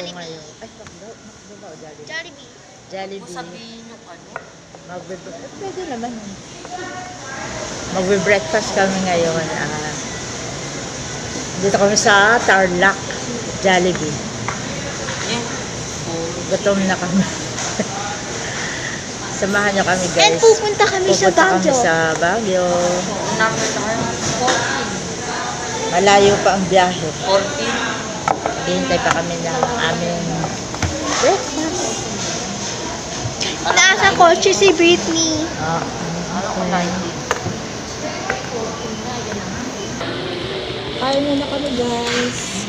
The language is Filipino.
Jollibee. Jollibee. Jollibee. Sabihin yung ano. Magbe Pwede naman yun. Magbe-breakfast kami ngayon. ah. dito kami sa Tarlac, Jollibee. Yan. Gutom na kami. Samahan niyo kami guys. And pupunta kami sa Pupunta kami Baguio. sa Baguio. Number na kayo. 14. Malayo pa ang biyahe. 14. Hihintay pa kami ng aming breakfast. Nasa kotse si Britney. Ah, Alam ko 19. Kain na kami guys.